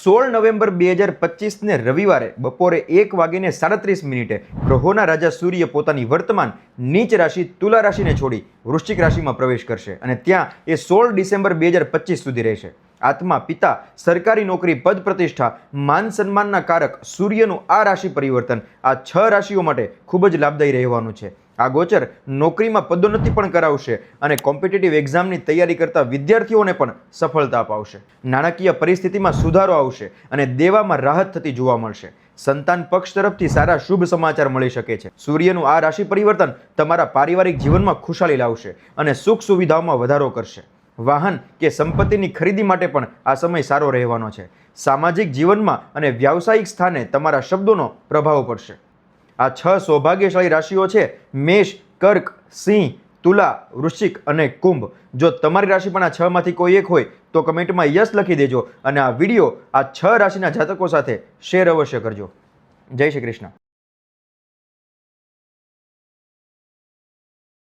સોળ નવેમ્બર બે હજાર પચીસને રવિવારે બપોરે એક વાગીને સાડત્રીસ મિનિટે ગ્રહોના રાજા સૂર્ય પોતાની વર્તમાન નીચ રાશિ તુલા રાશિને છોડી વૃશ્ચિક રાશિમાં પ્રવેશ કરશે અને ત્યાં એ સોળ ડિસેમ્બર બે હજાર પચીસ સુધી રહેશે. આત્મા, પિતા, સરકારી નોકરી, પદ પ્રતિષ્ઠા, માન સન્માનના કારક, સૂર્યનું આ રાશિ પરિવર્તન આ છ રાશિઓ માટે ખૂબ જ લાભદાયી રહેવાનું છે. આ ગોચર નોકરીમાં પદોન્નતિ પણ કરાવશે અને કોમ્પિટિટિવ એક્ઝામની તૈયારી કરતા વિદ્યાર્થીઓને પણ સફળતા અપાવશે. નાણાકીય પરિસ્થિતિમાં સુધારો આવશે અને દેવામાં રાહત થતી જોવા મળશે. સંતાન પક્ષ તરફથી સારા શુભ સમાચાર મળી શકે છે. સૂર્યનું આ રાશિ પરિવર્તન તમારા પારિવારિક જીવનમાં ખુશાલી લાવશે અને સુખ સુવિધાઓમાં વધારો કરશે. વાહન કે સંપત્તિની ખરીદી માટે પણ આ સમય સારો રહેવાનો છે. સામાજિક જીવનમાં અને વ્યાવસાયિક સ્થાને તમારા શબ્દોનો પ્રભાવ પડશે. આ છ સૌભાગ્યશાળી રાશિઓ છે. મેષ, કર્ક, સિંહ, તુલા, વૃશ્ચિક અને કુંભ. જો તમારી રાશિ પણ આ છમાંથી કોઈ એક હોય, તો કમેન્ટમાં યસ લખી દેજો અને આ વીડિયો આ છ રાશિના જાતકો સાથે શેર અવશ્ય કરજો. જય શ્રી કૃષ્ણ.